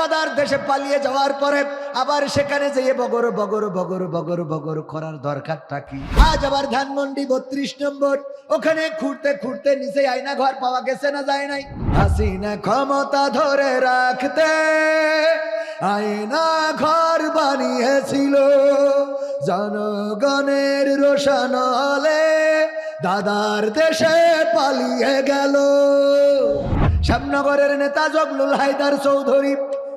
দাদার দেশে পালিয়ে যাওয়ার পরে আবার সেখানে যেয়ে বগর বগর বগর বগর বগর করার দরকারটা কি? আজ আবার ধানমন্ডি বত্রিশ নম্বর। ওখানে খুঁড়তে খুঁড়তে নিচে আয়না ঘর পাওয়া গেছে না যায় নাই? হাসিনা ক্ষমতা ধরে রাখতে আয়না ঘর বানিয়েছিল। জনগণের রোশানলে দাদার দেশে পালিয়ে গেল। শ্যামনগরের নেতা জগলুল হায়দার চৌধুরী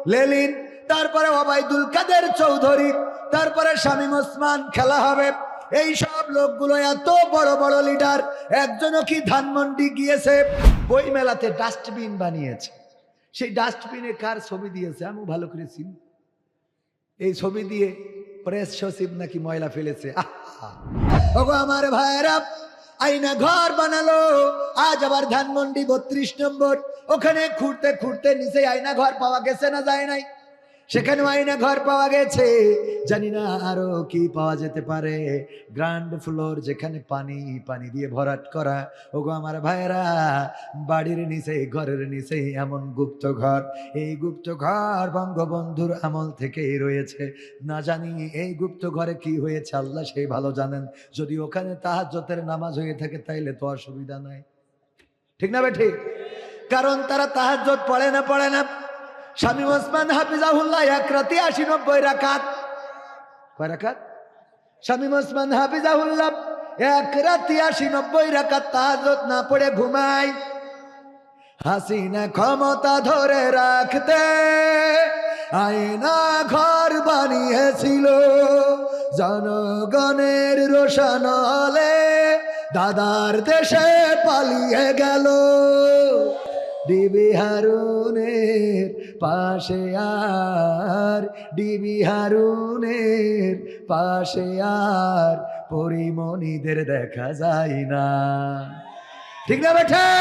লেলিন, তারপরে ওবায়দুল কাদের চৌধুরী, তারপরে শামীম ওসমান খেলা হবে। এই সব লোকগুলো এত বড় বড় লিডার, একজনও কি ধানমন্ডি গিয়েছে? বই মেলাতে ডাস্টবিন বানিয়েছে। সেই ডাস্টবিনে কার ছবি দিয়েছে? আমি ভালো করে চিনি। এই ছবি দিয়ে প্রেস সচিব নাকি ময়লা ফেলেছে? আহা! আমার ভাইরা আইনা ঘর বানালো। আজ আবার ধানমন্ডি বত্রিশ নম্বর। ওখানে খুঁড়তে খুঁড়তে নিচে আয়না ঘর পাওয়া গেছে না যায় নাই? সেখানেও আয়না ঘর পাওয়া গেছে। জানি না আরও কি পাওয়া যেতে পারে। গ্রান্ড ফ্লোর যেখানে পানি পানি দিয়ে ভরাট করা। ওগো আমার ভাইয়েরা, বাড়ির নিচে, ঘরের নিচে এমন গুপ্ত ঘর। এই গুপ্ত ঘর বঙ্গবন্ধুর আমল থেকেই রয়েছে। না জানি এই গুপ্ত ঘরে কি হয়েছে, আল্লাহ সেই ভালো জানেন। যদি ওখানে তাহাজ্জতের নামাজ হয়ে থাকে, তাইলে তো অসুবিধা নাই। ঠিক না বে ঠিক? কারণ তারা তাহাজ্জত পড়ে না পড়ে না। স্বামী ওসমান হাফিজাহুল্লাহ এক রাতে আশি নব্বই রাকাত। কয় রাকাত? স্বামী ওসমান হাফিজাহুল্লাহ এক রাতে আশি নব্বই রাকাত তাহাজ্জত না পড়ে ঘুমায়। হাসিনা ক্ষমতা ধরে রাখতে আয়না ঘর বানিয়েছিল। জনগণের রোশানলে দাদার দেশে পালিয়ে গেল। ডিবি হারুনের পাশে আর, ডিবি হারুনের পাশে আর, পরিমণিদের দেখা যায় না। ঠিক না বেঠে?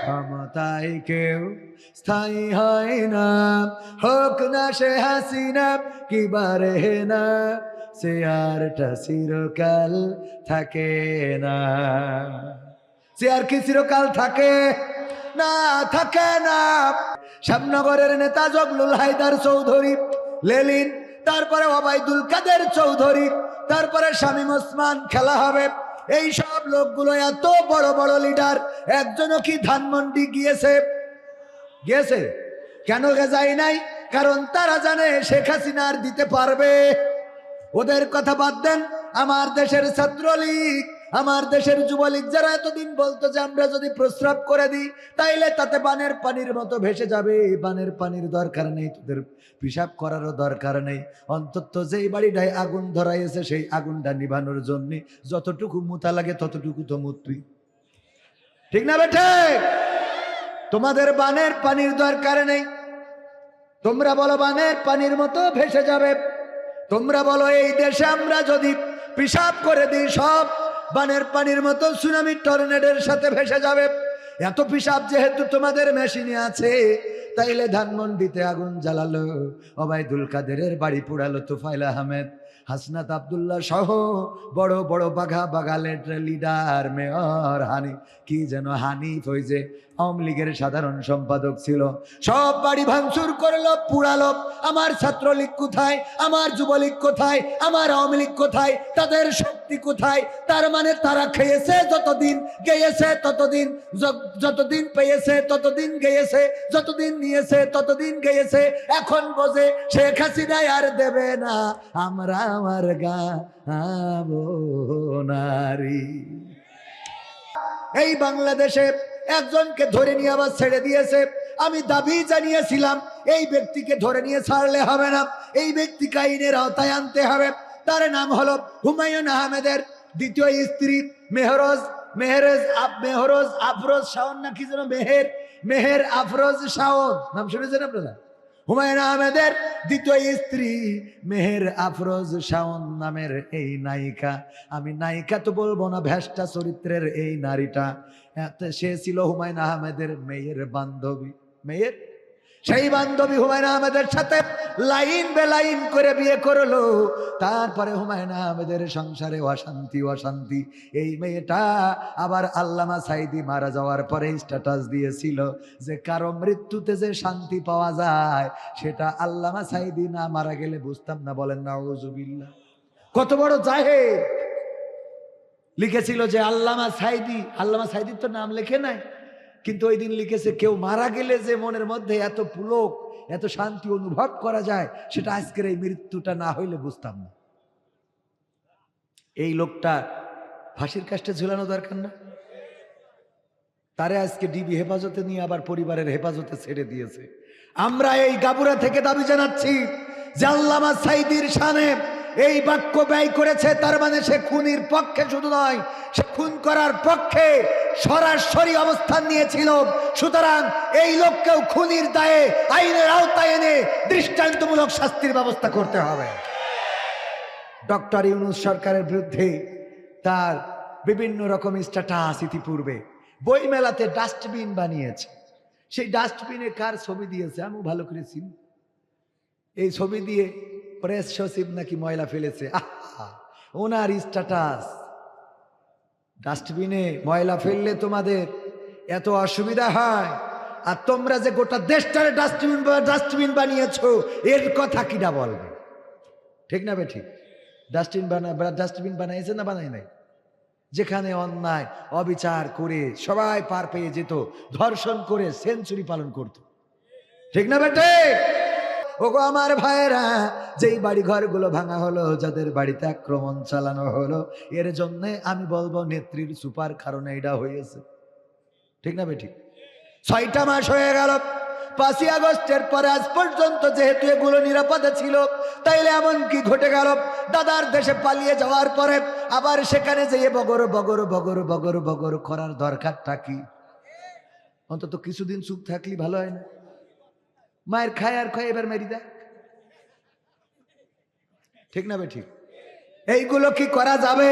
ক্ষমতায় কেউ স্থায়ী হয় না। হোক না সে হাসিনা, কি বারে না। সে আরটা চিরকাল থাকে না। সে আর কি চিরকাল থাকে? না থাকে না। শ্যামনগরের নেতা জগলুল হায়দার চৌধুরী, লেলিন, তারপরে ওবায়দুল কাদের চৌধুরী, তারপরে শামীম ওসমান খেলা হবে। এই সব লোকগুলো এত বড় বড় লিডার, একজনও কি ধানমন্ডি গিয়েছে? গিয়েছে? কেন যায় নাই? কারণ তারা জানে শেখ হাসিনা আর দিতে পারবে। ওদের কথা বাদ দেন, আমার দেশের ছাত্রলীগ। আমার দেশের যুবলীগ যারা এতদিন বলতো যে আমরা যদি প্রস্রাব করে দিই, তাইলে তাতে বানের পানির মতো ভেসে যাবে। বানের পানির দরকার নেই, তোদের পিসাব করারও দরকার নেই। অন্তত যেই বাড়িটায় আগুন ধরাইছে সেই আগুনটা নিভানোর জন্য যতটুকু মুতা লাগে ততটুকু তো মুতবি ঠিক না বেঠে? তোমাদের বানের পানির দরকার নেই। তোমরা বলো বানের পানির মতো ভেসে যাবে। তোমরা বলো এই দেশে আমরা যদি পিসাব করে দিই, সব বানের পানির মতো সুনামি টর্নেডের সাথে ভেসে যাবে। এত পিসাব যেহেতু তোমাদের মেশিনে আছে, তাইলে ধানমন্ডিতে আগুন জ্বালালো। অবায়দুল কাদেরের বাড়ি পুড়ালো তুফাইল আহমেদ। হাসনাত আবদুল্লাহ সহ বড় বড় বাঘা বাঘা লিডার মেয়র হানি কি যেন হানি যে আওয়ামী লীগের সাধারণ সম্পাদক ছিল। সব বাড়ি ভাঙচুর করল, পুড়ালো। আমার ছাত্রলীগ কোথায়? আমার যুবলীগ কোথায়? আমার আওয়ামী লীগ কোথায়? তাদের শক্তি কোথায়? তার মানে তারা খেয়েছে যতদিন গেয়েছে ততদিন যতদিন পেয়েছে ততদিন গেয়েছে, যতদিন নিয়েছে ততদিন গেয়েছে। এখন বোঝে শেখ হাসিনাই আর দেবে না। আমরা আমার গা নারী। এই বাংলাদেশে একজনকে ধরে নিয়ে আবার ছেড়ে দিয়েছে। আমি দাবি জানিয়েছিলাম, এই ব্যক্তিকে ধরে নিয়ে ছাড়লে হবে না। এই ব্যক্তিকে আইনের আওতায় আনতে হবে। তার নাম হলো হুমায়ুন আহমেদের দ্বিতীয় স্ত্রী মেহরজ, মেহরেজ আপ মেহরজ আফরোজ শাওন না কি যেন মেহের মেহের আফরোজ শাওন। নাম শুনেছেন আপনারা? হুমায়ুন আহমেদের দ্বিতীয় স্ত্রী মেহের আফরোজ শাওন নামের এই নায়িকা। আমি নায়িকা তো বলব না, ভ্যাসটা চরিত্রের এই নারীটা। সে ছিল হুমায়ুন আহমেদের মেয়ের বান্ধবী। মেয়ের? সেই বান্ধবী হুমায়ুন আহমেদের সাথে লাইন বে লাইন করে বিয়ে করল। তারপরে হুমায়ুন আহমেদের সংসারে অশান্তি অশান্তি। এই মেয়েটা আবার আল্লামা সাইদি মারা যাওয়ার পরে স্ট্যাটাস দিয়েছিল যে, কারও মৃত্যুতে যে শান্তি পাওয়া যায়, সেটা আল্লামা সাইদি না মারা গেলে বুঝতাম না, বলেন না কত বড় জাহেদ লিখেছিল যে আল্লামা সাইদি, আল্লামা সাইদির তো নাম লেখে নাই। কিন্তু ওই দিন লিখেছে, কেউ মারা গেলে যে মনের মধ্যে এত পুলক, এত শান্তি অনুভব করা যায়, সেটা আজকের এই মৃত্যুটা না হইলে বুঝতাম না। এই লোকটা ফাঁসির কাজটা ঝুলানো দরকার না। তারে আজকে ডিবি হেফাজতে নিয়ে আবার পরিবারের হেফাজতে ছেড়ে দিয়েছে। আমরা এই গাবুরা থেকে দাবি জানাচ্ছি যে আল্লামা সাইদির সানে এই বাক্য ব্যয় করেছে, তার মানে সে খুনির পক্ষে শুধু নয়, সে খুন করার পক্ষে সরাসরি অবস্থান নিয়েছিল। সুতরাং এই লোককেও খুনির দায়ে, আইনের আওতায় এনে দৃষ্টান্তমূলক শাস্তির ব্যবস্থা করতে হবে। ডক্টর ইউনুস সরকারের বিরুদ্ধে তার বিভিন্ন রকম স্ট্যাটাস ইতিপূর্বে বইমেলাতে ডাস্টবিন বানিয়েছে। সেই ডাস্টবিনে কার ছবি দিয়েছে? আমি ভালো করে চিনি। এই ছবি দিয়ে প্রেস সচিব নাকি ময়লা ফেলেছে? ওনার স্ট্যাটাস। ডাস্টবিনে ময়লা ফেললে তোমাদের এত অসুবিধা হয়? আর তোমরা যে গোটা দেশটারে ডাস্টবিন ডাস্টবিন বানিয়েছো, এর কথা কিনা বলবে? ঠিক না বে ঠিক ডাস্টবিন বানা ডাস্টবিন বানাইছে না বানাই নাই? যেখানে অন্যায়, অবিচার করে সবাই পার পেয়ে যেত, ধর্ষণ করে সেঞ্চুরি পালন করত। ঠিক না বেটে ওগো আমার ভাইয়েরা, যেই বাড়ি ঘরগুলো ভাঙা হলো, যাদের বাড়িতে আক্রমণ চালানো হলো, এর জন্য আমি বলব নেত্রীর সুপার কারণে এটা হয়েছে। ঠিক না বেঠিক? ছয়টা মাস হয়ে গেল। পাঁচই আগস্টের পরে আজ পর্যন্ত যেহেতু এগুলো নিরাপদে ছিল, তাইলে এমন কি ঘটে গেল? দাদার দেশে পালিয়ে যাওয়ার পরে আবার সেখানে যেয়ে বগর বগর বগর বগর বগর করার দরকারটা কি? অন্তত কিছুদিন চুপ থাকলে ভালো হয় না। মায়ের খায় আর খায়, এবার মেরি দেয় ঠিক না ঠিক? এইগুলো কি করা যাবে?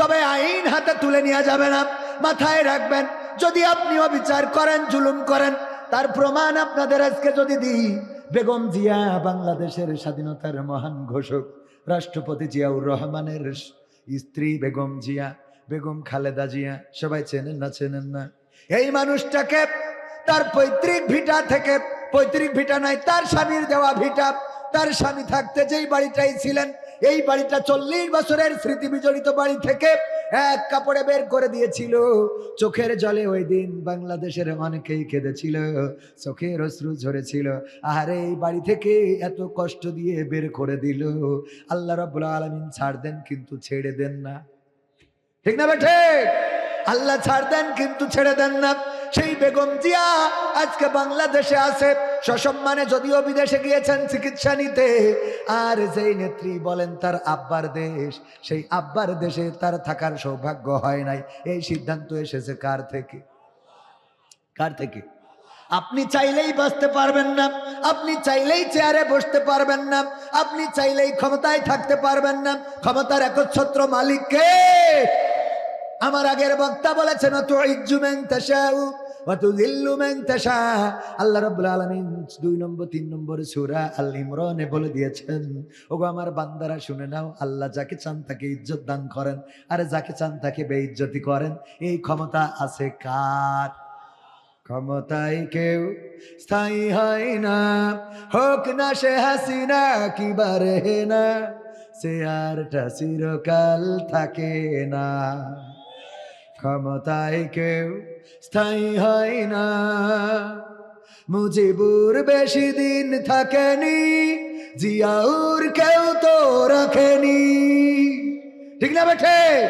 তবে আইন হাতে তুলে নেওয়া যাবে না। মাথায় রাখবেন, যদি আপনি অবিচার করেন, জুলুম করেন, তার প্রমাণ আপনাদের আজকে যদি দিই। বেগম জিয়া বাংলাদেশের স্বাধীনতার মহান ঘোষক, রাষ্ট্রপতি জিয়াউর রহমানের স্ত্রী বেগম জিয়া, বেগম খালেদা জিয়া, সবাই চেনেন না চেনেন না। এই মানুষটাকে তার পৈতৃক ভিটা থেকে পৈতৃক ভিটা নাই, তার স্বামীর দেওয়া ভিটা। তার স্বামী থাকতে যেই বাড়িটাই ছিলেন, এই বাড়িটা চল্লিশ বছরের স্মৃতি বিজড়িত বাড়ি থেকে এক কাপড়ে বের করে দিয়েছিল। চোখের জলে ওই দিন বাংলাদেশের অনেকেই কেঁদেছিল চোখের অশ্রু ঝরেছিল। আর এই বাড়ি থেকে এত কষ্ট দিয়ে বের করে দিল। আল্লাহ রব্বুল আলমিন ছাড় দেন কিন্তু ছেড়ে দেন না। ঠিক না বেঠে আল্লাহ ছাড় দেন কিন্তু ছেড়ে দেন না। সেই বেগম জিয়া আজকে বাংলাদেশে আছে। সসম্মানে যদিও বিদেশে গিয়েছেন চিকিৎসা নিতে, আর যেই নেত্রী বলেন তার আব্বার দেশ, সেই আব্বার দেশে তার থাকার সৌভাগ্য হয় নাই। এই সিদ্ধান্ত এসেছে কার থেকে? কার থেকে? আপনি চাইলেই বাঁচতে পারবেন না, আপনি চাইলেই চেয়ারে বসতে পারবেন না, আপনি চাইলেই ক্ষমতায় থাকতে পারবেন না। ক্ষমতার একচ্ছত্র মালিককে আমার আগের বক্তা বলেছেন আল্লাহ রাব্বুল আলামিন দুই নম্বর, তিন নম্বর সূরা আল ইমরানে বলে দিয়েছেন, ওগো আমার বান্দারা, শুনে নাও, আল্লাহ যাকে চান তাকে ইজ্জত দান করেন, আর যাকে চান তাকে বেইজ্জতি করেন। এই ক্ষমতা আছে কার? ক্ষমতায় কেউ স্থায়ী হয় না, হোক না সে হাসিনা কি বারে না, সে আরটা চিরকাল থাকে না। ক্ষমতায় কেউ স্থায়ী হয় না। মুজিবুর বেশি দিন থাকেনি, জিয়াউর কেউ তো রাখেনি। ঠিক না বেঠে?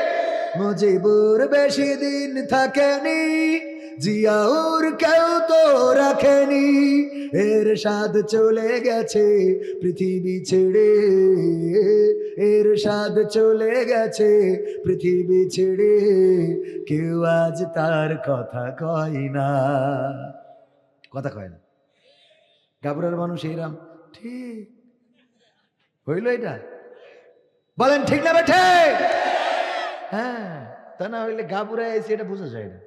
মুজিবুর বেশি দিন থাকেনি, জিয়াউর কেউ তো রাখেনি। এর স্বাদ চলে গেছে পৃথিবী ছেড়ে। এর স্বাদ চলে গেছে পৃথিবী ছেড়ে। কেউ আজ তার কথা কয় না। কথা কয় না। গাবরার মানুষ এইরাম ঠিক। হইল এটা? বলেন, ঠিক না বেঠে? হ্যাঁ তা না হইলে গাবুরা এসে এটা বোঝা যায় না।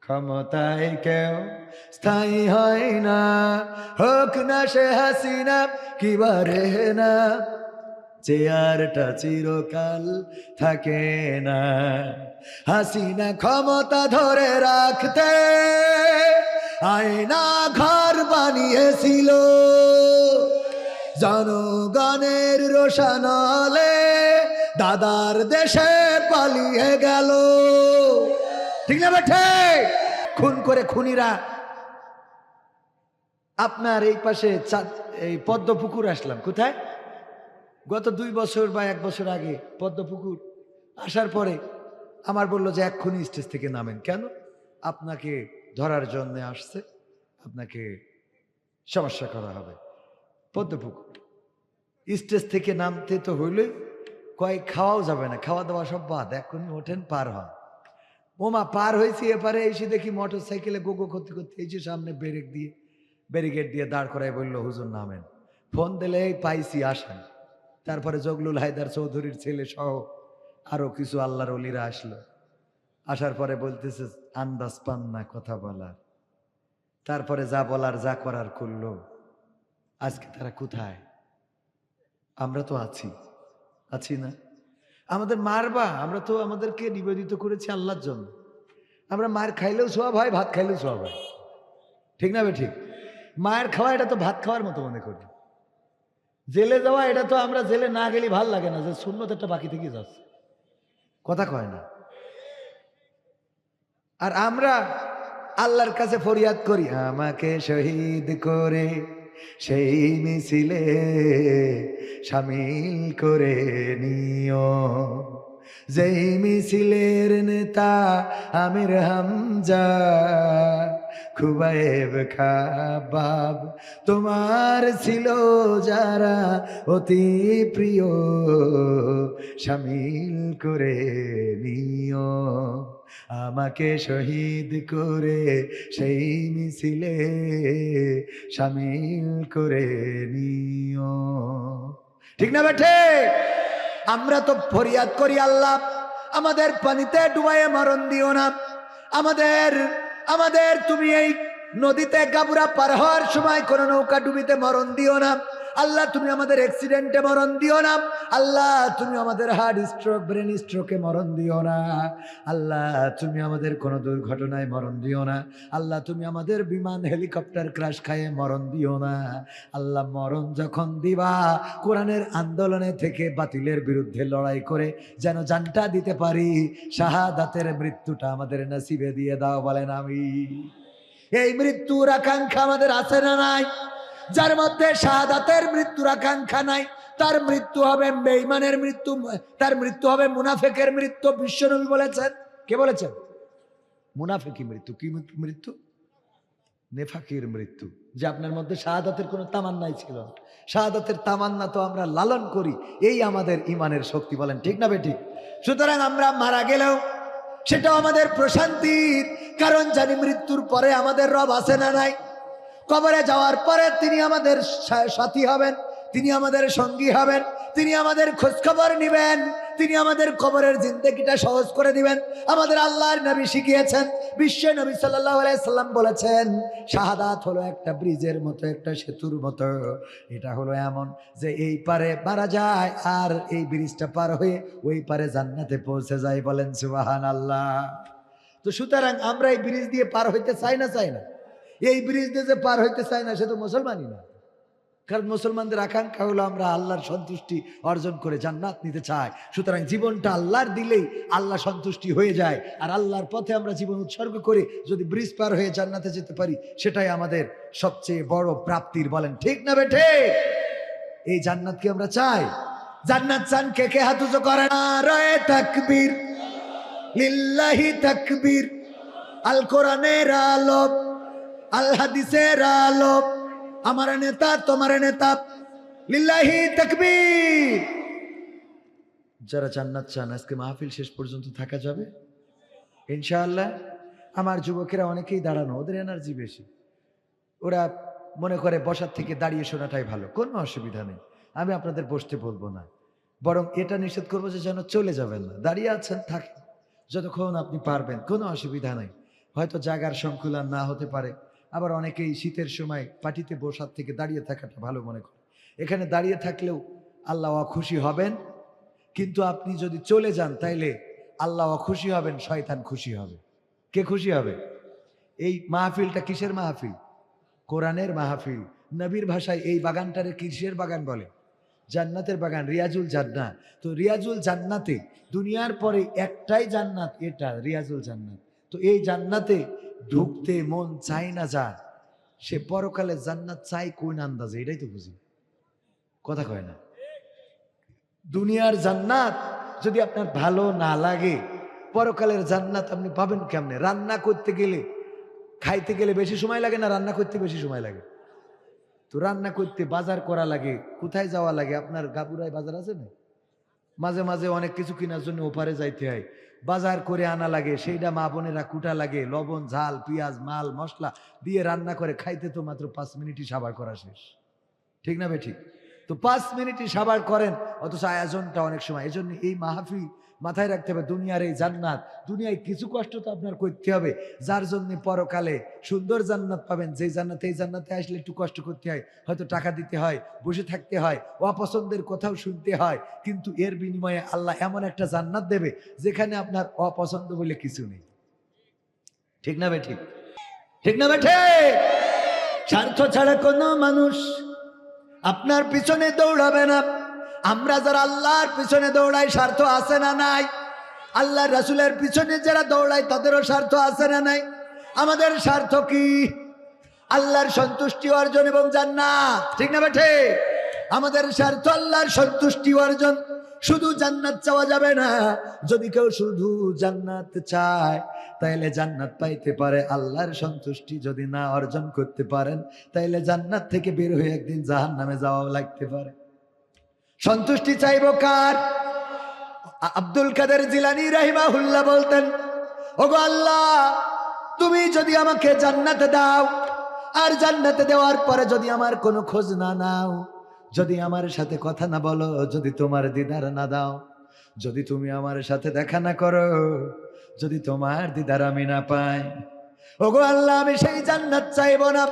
ক্ষমতায় কেউ স্থায়ী হয় না। হোক না সে হাসিনা, কি বারে না। চেয়ারটা চিরকাল থাকে না। হাসিনা ক্ষমতা ধরে রাখতে আয়না ঘর বানিয়েছিল। জনগণের রোশানলে দাদার দেশে পালিয়ে গেল। ঠিক না বেঠে খুন করে খুনিরা আপনার এই পাশে এই পদ্মপুকুর আসলাম। কোথায়? গত দুই বছর বা এক বছর আগে পদ্মপুকুর আসার পরে আমার বলল যে এক্ষুনি স্টেজ থেকে নামেন। কেন? আপনাকে ধরার জন্য আসছে। আপনাকে সমস্যা করা হবে। পদ্মপুকুর। স্টেজ থেকে নামতে তো হইলে কয়েক খাওয়াও যাবে না। খাওয়া দাওয়া সব বাদ। এখনই ওঠেন, পার হন। ওমা পার হয়েছি এপারে, এসে দেখি মোটর সাইকেলে গোগো করতে করতে যে সামনে ব্রেক দিয়ে, ব্যারিকেড দিয়ে দাঁড় করায় বলল, হুজুর, নামেন। ফোন দিলে পাইছি, আসেন। তারপরে জগলুল হায়দার চৌধুরীর ছেলে সহ আরও কিছু আল্লাহর অলিরা আসলো। আসার পরে বলতেছে, আন্দাজ পান না কথা বলার। তারপরে যা বলার, যা করার করল। আজকে তারা কোথায়? আমরা তো আছি। আছি না? আমাদের মারবা। আমরা তো আমাদেরকে নিবেদিত করেছি আল্লাহর জন্য। আমরা মার খাইলেও সোয়াব হয়, ভাত খাইলেও সোয়াব হয়। ঠিক না বে ঠিক? মায়ের খাওয়া, এটা তো ভাত খাওয়ার মতো মনে করি। জেলে যাওয়া, এটা তো আমরা জেলে না গেলে ভালো লাগে না, যে শূন্যত একটা বাকি থেকে যাচ্ছে। কথা কয় না। আর আমরা আল্লাহর কাছে ফরিয়াদ করি, আমাকে শহীদ করে সেই মিছিলে সামিল করে নিও। যেই মিছিলের নেতা আমির হামজা খুবাইব খাবাব। তোমার ছিল যারা অতি প্রিয়, সামিল করে নিও। আমাকে শহীদ করে সেই মিছিলে সামিল করে নিও। ঠিক না বেঠে? আমরা তো ফরিয়াদ করি আল্লাহ। আমাদের পানিতে ডুবাইয়ে মরণ দিও না। আমাদের আমাদের তুমি এই নদীতে গাবুরা পার হওয়ার সময় কোনো নৌকা ডুবিতে মরণ দিও না। আল্লাহ, তুমি আমাদের অ্যাক্সিডেন্টে মরণ দিও না। আল্লাহ, তুমি আমাদের হার্ট স্ট্রোক ব্রেন স্ট্রোকে মরণ দিও না। আল্লাহ, তুমি আমাদের কোনো দুর্ঘটনায় মরণ দিও না। আল্লাহ, তুমি আমাদের বিমান হেলিকপ্টার ক্রাশ খায়ে মরণ দিও না। আল্লাহ, মরণ যখন দিবা, কোরআনের আন্দোলনে থেকে বাতিলের বিরুদ্ধে লড়াই করে যেন জানটা দিতে পারি, শাহাদাতের মৃত্যুটা আমাদের নসিবে দিয়ে দাও বলেন আমি। এই মৃত্যুর আকাঙ্ক্ষা আমাদের আছে না নাই? যার মধ্যে শাহাদাতের মৃত্যুর আকাঙ্ক্ষা নাই, তার মৃত্যু হবে বেইমানের মৃত্যু, তার মৃত্যু হবে মুনাফেকের মৃত্যু বিশ্বনবী বলেছেন। কে বলেছেন? মুনাফেকি মৃত্যু, কি মৃত্যু? নেফাকির মৃত্যু, যে আপনার মধ্যে শাহাদাতের কোনো তামান্নাই ছিল শাহাদাতের তামান্না তো আমরা লালন করি, এই আমাদের ইমানের শক্তি বলেন, ঠিক না বেঠিক? সুতরাং আমরা মারা গেলেও সেটাও আমাদের প্রশান্তির, কারণ জানি মৃত্যুর পরে আমাদের রব আছে না নাই। কবরে যাওয়ার পরে তিনি আমাদের সাথী হবেন, তিনি আমাদের সঙ্গী হবেন, তিনি আমাদের খোঁজখবর নিবেন, তিনি আমাদের কবরের জিন্দগিটা সহজ করে দিবেন। আমাদের আল্লাহর নবী শিখিয়েছেন, বিশ্ব নবী সাল্লাহ সাল্লাম বলেছেন, শাহাদাত হলো একটা ব্রিজের মতো, একটা সেতুর মতো। এটা হলো এমন যে এই পারে মারা যায় আর এই ব্রিজটা পার হয়ে ওই পারে জান্নাতে পৌঁছে যায় বলেন সুবাহান আল্লাহ তো সুতরাং আমরা এই ব্রিজ দিয়ে পার হইতে চাই না চাই না। এই ব্রিজ দিয়ে যে পার হইতে চায় না, সে তো মুসলমানই না। কারণ মুসলমানদের আকাঙ্ক্ষা হলো আমরা আল্লাহর সন্তুষ্টি অর্জন করে জান্নাত নিতে চাই। সুতরাং জীবনটা আল্লাহর দিলেই আল্লাহ সন্তুষ্টি হয়ে যায়। আর আল্লাহর পথে আমরা জীবন উৎসর্গ করে যদি ব্রিজ পার হয়ে জান্নাতে যেতে পারি, সেটাই আমাদের সবচেয়ে বড় প্রাপ্তির বলেন, ঠিক না বেঠে এই জান্নাত কি আমরা চাই? জান্নাত চান কে কে হাত উঁচু করে? না আল কোরআনের আলো আল হাদিসের আলো আমার নেতা, তোমার নেতা। লিল্লাহি তাকবীর। যারা জান্নাত চান, আজকে মাহফিল শেষ পর্যন্ত থাকা যাবে? ইনশাআল্লাহ। আমার যুবকেরা অনেকেই দাঁড়ানো, ওদের এনার্জি বেশি। ওরা মনে করে বসার থেকে দাঁড়িয়ে শোনাটাই ভালো, কোনো অসুবিধা নেই। আমি আপনাদের বসতে বলব না। বরং এটা নিষেধ করব যে যেন চলে যাবেন না। দাঁড়িয়ে আছেন থাকেন যতক্ষণ আপনি পারবেন, কোনো অসুবিধা নেই। হয়তো জাগার সংকুলান না হতে পারে। আবার অনেকেই শীতের সময় পাটিতে বসার থেকে দাঁড়িয়ে থাকাটা ভালো মনে করে। এখানে দাঁড়িয়ে থাকলেও আল্লাহ খুশি হবেন, কিন্তু আপনি যদি চলে যান তাইলে আল্লাহ খুশি হবেন, শয়তান খুশি হবে। কে খুশি হবে? এই মাহফিলটা কিসের মাহফিল? কোরআনের মাহফিল। নবীর ভাষায় এই বাগানটারে কিসের বাগান বলে? জান্নাতের বাগান, রিয়াজুল জান্নাত। তো রিয়াজুল জান্নাতে দুনিয়ার পরে একটাই জান্নাত, এটা, রিয়াজুল জান্নাত। তো এই জান্নাতে ঢুকতে মন চাই না যা সে পরকালে জান্নাত চাই কোন আন্দাজে? এটাই তো বুঝি। কথা কয় না। দুনিয়ার জান্নাত যদি আপনার ভালো না লাগে, পরকালের জান্নাত আপনি পাবেন কেমনে? রান্না করতে গেলে, খাইতে গেলে বেশি সময় লাগে না রান্না করতে বেশি সময় লাগে? তো রান্না করতে বাজার করা লাগে, কোথায় যাওয়া লাগে? আপনার গাবুরায় বাজার আছে না? মাঝে মাঝে অনেক কিছু কেনার জন্য ওপারে যাইতে হয়। বাজার করে আনা লাগে সেইটা মা বোনেরা কুটা লাগে, লবণ, ঝাল, পেঁয়াজ, মাল, মশলা দিয়ে রান্না করে, খাইতে তো মাত্র পাঁচ মিনিটই সাবার করা শেষ। ঠিক না বে ঠিক? তো পাঁচ মিনিটই সাবার করেন, অথচ আয়োজনটা অনেক সময় এই জন্য এই মাহফিল মাথায় রাখতে হবে, দুনিয়ার এই জান্নাত। দুনিয়ায় কিছু কষ্ট তো আপনার করতে হবে। যার জন্য পরকালে সুন্দর জান্নাত পাবেন, যেই জান্নাতে, এই জান্নাতে আসলে একটু কষ্ট করতে হয়। হয়তো টাকা দিতে হয়, বসে থাকতে হয়, অপছন্দের কথাও শুনতে হয়। কিন্তু এর বিনিময়ে আল্লাহ এমন একটা জান্নাত দেবে, যেখানে আপনার অপছন্দ বলে কিছু নেই। ঠিক না বে ঠিক না বে ঠিক স্বার্থ ছাড়া কোনো মানুষ আপনার পিছনে দৌড়াবে না। আমরা যারা আল্লাহর পিছনে দৌড়াই, স্বার্থ আছে না নাই? আল্লাহ রাসুলের পিছনে যারা দৌড়ায়, তাদেরও স্বার্থ আছে না নাই? আমাদের স্বার্থ কি? আল্লাহর সন্তুষ্টি অর্জন এবং জান্নাত। ঠিক না বেঠে? আমাদের স্বার্থ আল্লাহর সন্তুষ্টি অর্জন। শুধু জান্নাত চাওয়া যাবে না। যদি কেউ শুধু জান্নাত চায়, তাইলে জান্নাত পাইতে পারে। আল্লাহর সন্তুষ্টি যদি না অর্জন করতে পারেন, তাইলে জান্নাত থেকে বের হয়ে একদিন জাহান নামে যাওয়াও লাগতে পারে। সন্তুষ্টি চাইব কার? আব্দুল কাদের জিলানি রাহিমাহুল্লাহ বলতেন, ওগো আল্লাহ, তুমি যদি আমাকে জান্নাতে দাও, আর জান্নাতে দেওয়ার পরে যদি আমার কোনো খোঁজ না নাও, যদি আমার সাথে কথা না বলো, যদি তোমার দিদার না দাও, যদি তুমি আমার সাথে দেখা না করো, যদি তোমার দিদার আমি না পাই, ওগো আল্লাহ, আমি সেই জান্নাত চাইব না।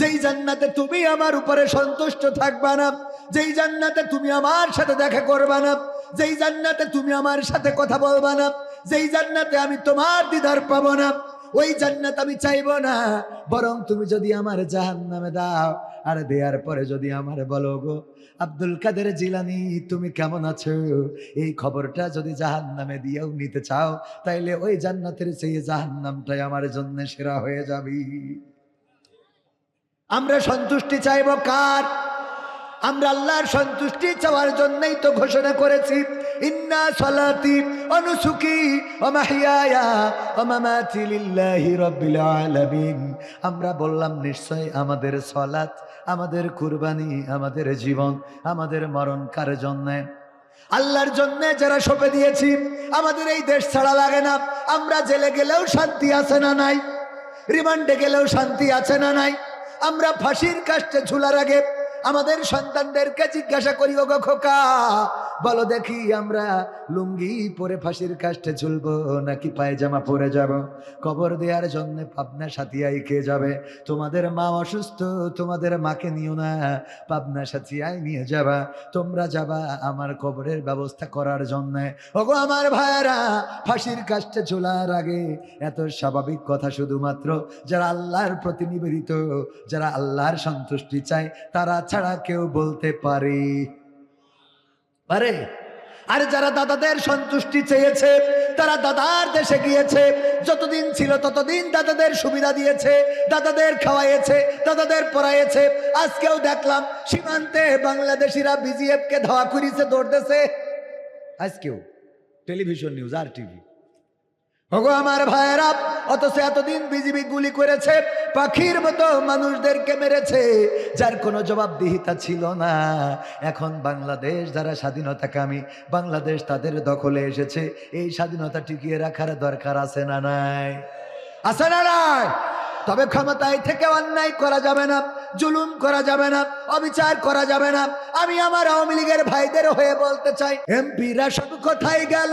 যেই জান্নাতে তুমি আমার উপরে সন্তুষ্ট থাকবা না যেই জান্নাতে তুমি আমার সাথে দেখা করবা না, যেই জান্নাতে তুমি আমার সাথে কথা বলবা না, যেই জান্নাতে আমি তোমার দিদার পাবো না, ওই জান্নাত আমি চাইব না। বরং তুমি যদি আমার জাহান নামে দাও, আর দেওয়ার পরে যদি আমার বলো গো, আব্দুল কাদের জিলানি, তুমি কেমন আছো? এই খবরটা যদি জাহান নামে দিয়েও নিতে চাও, তাইলে ওই জান্নাতের সেই জাহান নামটাই আমার জন্য সেরা হয়ে যাবি। আমরা সন্তুষ্টি চাইব কার? আমরা আল্লাহর সন্তুষ্টি চাওয়ার জন্যই তো ঘোষণা করেছি। ইন্না সলাতি অনুসুকি অমাহিয়ায়া আমরা বললাম নিশ্চয় আমাদের সলাত, আমাদের কুরবানি, আমাদের জীবন, আমাদের মরণ কার জন্যে? আল্লাহর জন্য যারা সঁপে দিয়েছি, আমাদের এই দেশ ছাড়া লাগে না। আমরা জেলে গেলেও শান্তি আছে না নাই? রিমান্ডে গেলেও শান্তি আছে না নাই? আমরা ফাঁসির কাষ্টে ঝুলার আগে আমাদের সন্তানদেরকে জিজ্ঞাসা করি গো খোকা। বলো দেখি আমরা লুঙ্গি পরে ফাঁসির কাষ্টে ঝুলবো নাকি পায়জামা পরে যাব? কবর দেওয়ার জন্য পাবনা সাথিয়াই খেয়ে যাবে। তোমাদের মা অসুস্থ, তোমাদের মাকে নিও না। পাবনা সাথিয়াই নিয়ে যাবা। তোমরা যাবা আমার কবরের ব্যবস্থা করার জন্য। ওগো আমার ভাইয়েরা, ফাঁসির কাষ্টে ঝোলার আগে এত স্বাভাবিক কথা শুধুমাত্র যারা আল্লাহর প্রতি নিবেদিত, যারা আল্লাহর সন্তুষ্টি চায়, তারা ছাড়া কেউ বলতে পারে। পারে আর যারা দাদাদের সন্তুষ্টি চেয়েছে, তারা দাদার দেশে গিয়েছে, যতদিন ছিল ততদিন দাদাদের সুবিধা দিয়েছে, দাদাদের খাওয়াইয়েছে, দাদাদের পড়াইয়েছে। আজকেও দেখলাম সীমান্তে বাংলাদেশিরা বিজিএফকে ধাওয়া করিছে, দৌড়তেছে। আজকেও টেলিভিশন নিউজ, আর টিভি। ওগো আমার ভাইয়েরা, অথচ এতদিন বিজিবি গুলি করেছে, পাখির মতো মানুষদেরকে মেরেছে, যার কোনো জবাবদিহিতা ছিল না। এখন বাংলাদেশ, যারা স্বাধীনতাকামী বাংলাদেশ তাদের দখলে এসেছে, এই স্বাধীনতা টিকিয়ে রাখার দরকার আছে না নাই? আছে না নাই? তবে ক্ষমতায় থেকে অন্যায় করা যাবে না, জুলুম করা যাবে না, অবিচার করা যাবে না। আমি আমার আওয়ামী লীগের ভাইদের হয়ে বলতে চাই, এমপিরা সব কোথায় গেল?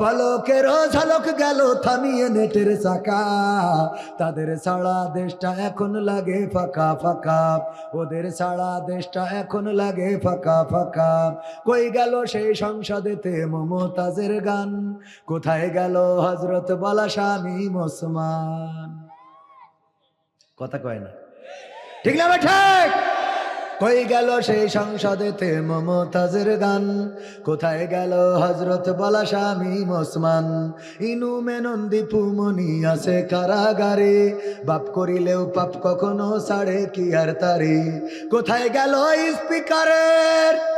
পলকের ঝলক গেল থামিয়ে নেটের চাকা। তাদের সারা দেশটা এখন লাগে ফাঁকা ফাঁকা। ওদের সারা দেশটা এখন লাগে ফাঁকা ফাঁকা। কই গেল সেই সংসদেতে মমতাজের গান? কোথায় গেল হজরত বলা স্বামী মুসলমান কথা কয় না। ঠিক না ঠিক? কই গেল সেই সংসদেতে মমতাজের গান। কোথায় গেল হজরত বলা স্বামী মোসমান ইনু মেনন্দি পুমনি আছে কারাগারে। বাপ করিলেও পাপ কখনো সাড়ে কি আর তারে? কোথায় গেল স্পিকারের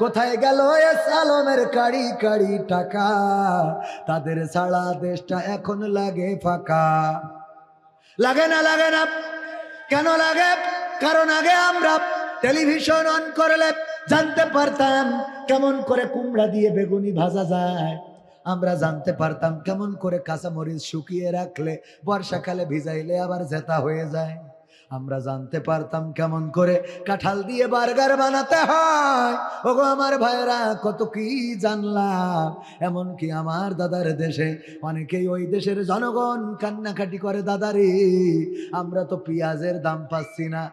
কোথায় গেল এ সালমের কাড়ি কাড়ি টাকা? তাদের সারা দেশটা এখন লাগে ফাঁকা। লাগে না লাগে না। কেন লাগে? কারণ আগে আমরা টেলিভিশন অন করলে জানতে পারতাম কেমন করে কুমড়া দিয়ে বেগুনি ভাজা যায়। আমরা জানতে পারতাম কেমন করে কাঁচামরিচ শুকিয়ে রাখলে বর্ষাকালে ভিজাইলে আবার জেতা হয়ে যায়। আমরা জানতে পারতাম কেমন করে কাঁঠাল দিয়ে বার্গার বানাতে হয়। ওগো আমার ভাইরা কত কি জানলাম। এমনকি আমার দাদার দেশে অনেকেই ওই দেশের জনগণ কান্নাকাটি করে দাদারে। আমরা তো পেঁয়াজের দাম পাচ্ছি না।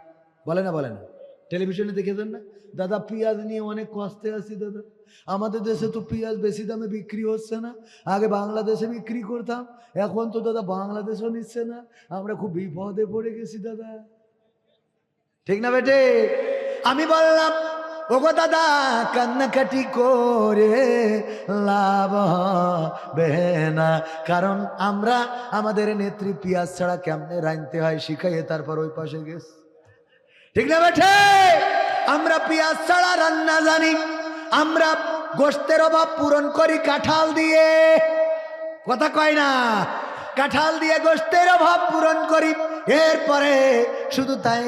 বলে না বলে না। টেলিভিশনে দেখেছেন না? দাদা, পেঁয়াজ নিয়ে অনেক কষ্টে আছি, দাদা। আমাদের দেশে তো পেঁয়াজ বেশি দামে বিক্রি হচ্ছে না। আগে বাংলাদেশে বিক্রি করতাম, এখন তো দাদা বাংলাদেশও নিচ্ছে না। আমরা খুব বিপদে পড়ে গেছি দাদা। ঠিক না বেটে? আমি বললাম, ওগো দাদা, কান্নাকাটি করে লাভ হবে না। কারণ আমরা, আমাদের নেত্রী পিয়াজ ছাড়া কেমনে রাঁধতে হয় শিখাইয়ে তারপর ওই পাশে গেছি। ঠিক না বেঠে আমরা পিয়াজ ছাড়া রান্না জানি। আমরা গোস্তের অভাব পূরণ করি কাঁঠাল দিয়ে। কথা কয় না? কাঁঠাল দিয়ে গোস্তের অভাব পূরণ করি। এরপরে শুধু তাই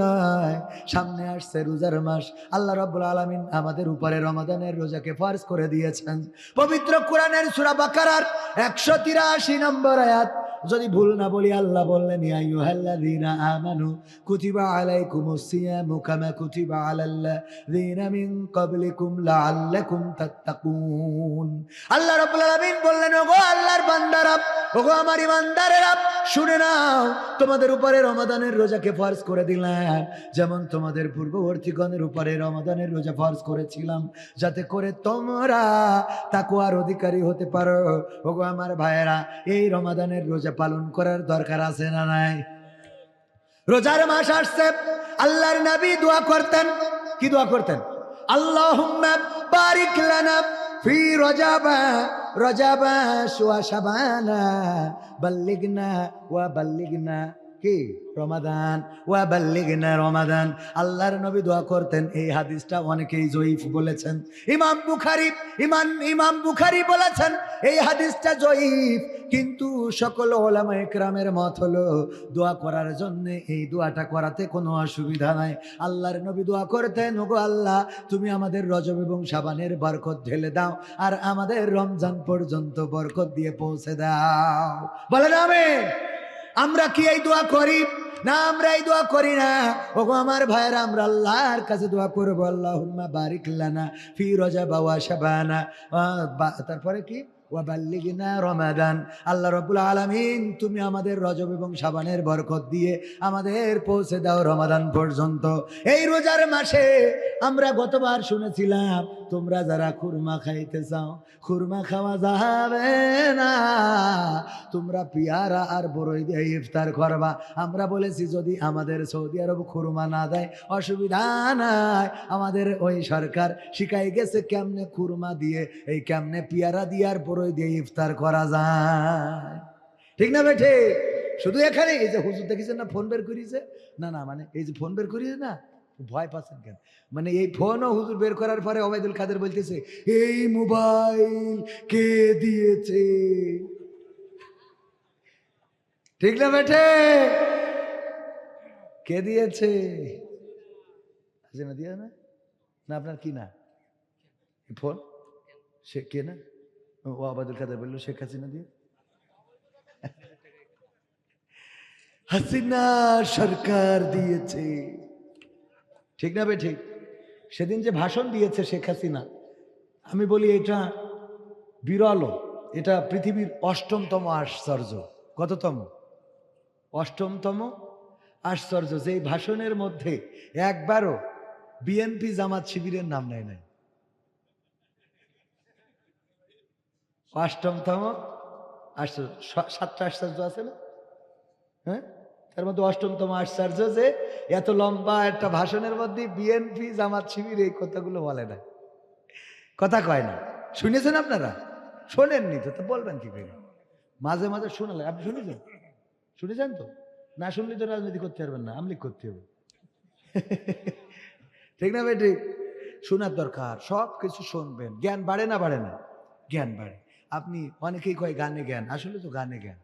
নয়, সামনে আসছে রোজার মাস। আল্লাহ রাব্বুল আলামিন আমাদের উপরে রমাদানের রোজাকে ফার্জ করে দিয়েছেন। পবিত্র কোরআনের সূরা বাকারার একশো তিরাশি নম্বর আয়াত যদি ভুল না বলি, আল্লাহ বললেন আমানু কুতিবা কুতিবা তাত্তাকুন। আল্লাহ বললেন, ওগো আল্লাহর ওগো আমার শুনে নাও, তোমাদের উপরে রমাদানের রোজাকে ফরজ করে দিলাম। যেমন তোমাদের পূর্ববর্তীগণের উপরে রমাদানের রোজা ফরজ করেছিলাম, যাতে করে তোমরা তাকুয়ার অধিকারী হতে পারো। ওগো আমার ভাইয়েরা, এই রমাদানের রোজা পালন করার দরকার আছে না নাই? রোজার মাস আসছে, আল্লাহর নবী দোয়া করতেন। কি দোয়া করতেন? আল্লাহ বারিক লানা ফি রজাবা রজাবা ওয়া সাবানা, বাল্লিগনা ওয়া বাল্লিগনা কি? রমাদান। ওয়া বাল্লিগনা রমাদান। আল্লাহর নবী দোয়া করতেন, এই হাদিসটা অনেকেই জয়ীফ বলেছেন। ইমাম বুখারী, ইমান, ইমাম বুখারী বলেছেন, এই হাদিসটা জয়ীফ। কিন্তু সকল ওলামা একরামের মত হলো, দোয়া করার জন্য এই দোয়াটা করাতে কোনো অসুবিধা নাই। আল্লাহর নবী দোয়া করতেন, ওগো আল্লাহ, তুমি আমাদের রজব এবং সাবানের বরকত ঢেলে দাও, আর আমাদের রমজান পর্যন্ত বরকত দিয়ে পৌঁছে দাও। বলেন আমিন। আমরা কি এই দোয়া করি? না আমরা এই দোয়া করি না। ওগো আমার ভাইরা আমরা আল্লাহর কাছে দোয়া করব। আল্লাহুম্মা বারিক লানা ফি রজাবা ওয়া শাবানা। আহ, বা- তারপরে কি? আল্লাহ রব্বুল আলামিন, তুমি আমাদের রজব এবং সাবানের বরকত দিয়ে আমাদের পৌঁছে দাও রমাদান পর্যন্ত। এই রোজার মাসে আমরা গতবার শুনেছিলাম, তোমরা যারা খুরমা খাইতে চাও, খুরমা খাওয়া যাবে না। তোমরা পিয়ারা আর বড়ই দিয়ে ইফতার করবা। আমরা বলেছি, যদি আমাদের সৌদি আরব খুরমা না দেয়, অসুবিধা নাই। আমাদের ওই সরকার শিখাই গেছে, কেমনে খুরমা দিয়ে, এই কেমনে পিয়ারা দিয়ে আর বড়ই দিয়ে ইফতার করা যায়? ঠিক না বেঠে? শুধু এখানে এই যে হুজুর দেখেছেন না ফোন বের করিয়েছে? না না মানে এই যে ফোন বের করিয়েছে না, ভয় পাচ্ছেন কেন? মানে এই ফোনও হুজুর বের করার পরে ওবায়দুল কাদের বলতেছে, এই মোবাইল কে দিয়েছে? ঠিক না বেঠে? কে দিয়েছে? হাসিনা দিয়ে না। না, আপনার কি না? ফোন? সে কে না? ও আবাদুল কাদের বলল, শেখ হাসিনা দিয়ে? হাসিনা সরকার দিয়েছে। ঠিক না বে, ঠিক? সেদিন যে ভাষণ দিয়েছে শেখ হাসিনা, আমি বলি এটা বিরল, এটা পৃথিবীর অষ্টমতম আশ্চর্য। কততম? অষ্টমতম আশ্চর্য। যে ভাষণের মধ্যে একবারও বিএনপি জামাত শিবিরের নাম নেয় নাই। অষ্টমতম আশ্চর্য সাতটা আশ্চর্য আছে না? হ্যাঁ? তার মধ্যে অষ্টমতম আশ্চর্য যে এত লম্বা একটা ভাষণের মধ্যে বিএনপি জামাত শিবির এই কথাগুলো বলে না। কথা কয় না। শুনেছেন আপনারা? শোনেননি তো, তা বলবেন কি করে? মাঝে মাঝে শোনালে, আপনি শুনেছেন? শুনেছেন তো? না শুনলে তো রাজনীতি করতে পারবেন না, আমলিক করতে হবে। ঠিক না ভাই ঠিক শোনার দরকার সব কিছু শুনবেন। জ্ঞান বাড়ে না বাড়ে না। জ্ঞান বাড়ে। আপনি অনেকেই কয় গানে জ্ঞান আসলে তো গানে জ্ঞান